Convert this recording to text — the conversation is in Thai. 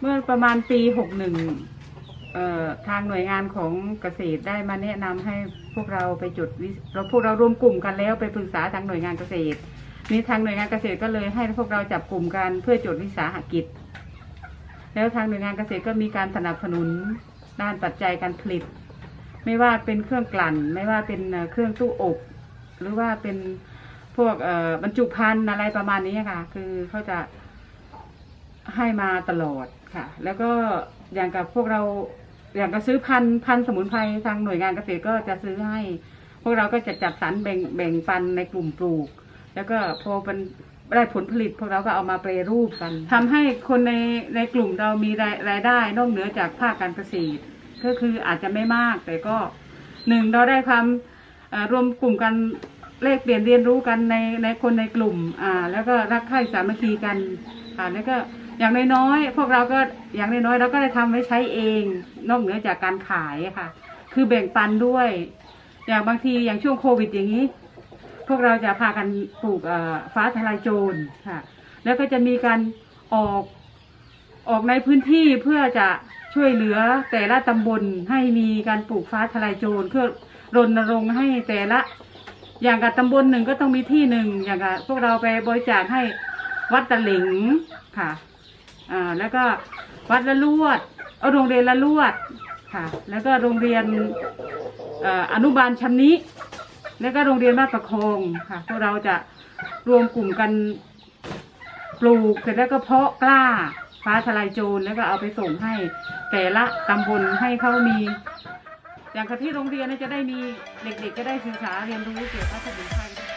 เมื่อประมาณปีหกหนึ่งทางหน่วยงานของเกษตรได้มาแนะนำให้พวกเราไปจดวิเราพวกเรารวมกลุ่มกันแล้วไปปรึกษาทางหน่วยงานเกษตรนี่ทางหน่วยงานเกษตรก็เลยให้พวกเราจับกลุ่มกันเพื่อจดวิสาหกิจ แล้วทางหน่วยงานเกษตรก็มีการสนับสนุนด้านปัจจัยการผลิต ไม่ว่าเป็นเครื่องกลั่น ไม่ว่าเป็นเครื่องตู้อบ หรือว่าเป็นพวกบรรจุภัณฑ์อะไรประมาณนี้ค่ะ คือเขาจะ ให้มาตลอดค่ะ แล้วก็อย่างกับพวกเราอย่างก็ซื้อพันพันสมุนไพรทางหน่วยงานเกษตรก็จะซื้อให้ พวกเราก็จะจัดสรรแบ่งแบ่งปันในกลุ่มปลูก แล้วก็พอเป็นได้ผลผลิตพวกเราก็เอามาแปรรูปกันทำให้คนในในกลุ่มเรามีรายรายได้นอกเหนือจากภาคการเกษตร ก็คืออาจจะไม่มาก แต่ก็หนึ่งเราได้ความรวมกลุ่มกันแลกเปลี่ยนเรียนรู้กันในในคนในกลุ่มอ่าแล้วก็รักใคร่สามัคคีกันค่ะแล้วก็ อย่างน้อยๆพวกเราก็อย่างน้อยๆเราก็ได้ทำไว้ใช้เอง นอกเหนือจากการขายค่ะ คือแบ่งปันด้วย อย่างบางทีอย่างช่วงโควิดอย่างนี้ พวกเราจะพากันปลูกฟ้าทลายโจรค่ะ แล้วก็จะมีการออกออกในพื้นที่เพื่อจะช่วยเหลือแต่ละตำบลให้มีการปลูกฟ้าทลายโจรเพื่อรณรงค์ให้แต่ละ อย่างกับตำบลหนึ่งก็ต้องมีที่หนึ่งอย่างกับพวกเราไปบริจาคให้วัดตะหลิงค่ะ อ่าแล้วก็วัดละลวด เอาโรงเรียนละลวดค่ะ แล้วก็โรงเรียนออนุบาลชำนิแล้วก็โรงเรียนบ้านประคองค่ะพวกเราจะรวมกลุ่มกันปลูกเสร็จแล้วก็เพาะกล้าฟ้าทลายโจรแล้วก็เอาไปส่งให้ แต่ละตำบลให้เขามี อย่างที่โรงเรียนจะได้มีเด็กๆจะได้ศึกษาเรียนรู้เกี่ยวกับสมุนไพร